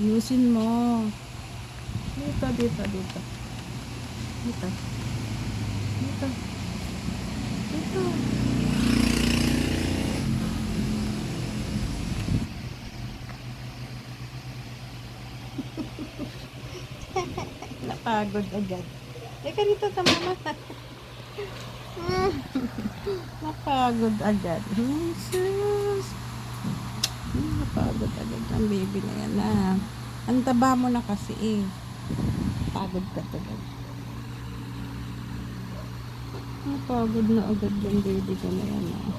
Ayusin mo. Dito, dito, dito. Dito. Dito. Dito. Napagod agad. Teka rito sa mama. Napagod agad. Jesus. Hmm, Napagod agad ang baby na yan na. Ang taba mo na kasi eh. Pagod ka tuloy. Napagod na agad yung baby ko na yan ah.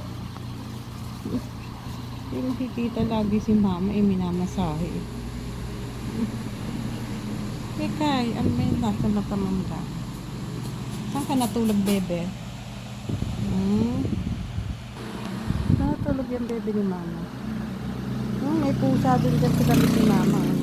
Yung nakikita lagi si mama eh minamasahe. Kay, ano ba yung nasa mata mo ba? Saan ka natulog, bebe? Hmm? Saan natulog yung bebe ni mama? Hmm, may pusa din dyan sa damit ni mama.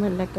มืดแล้วแก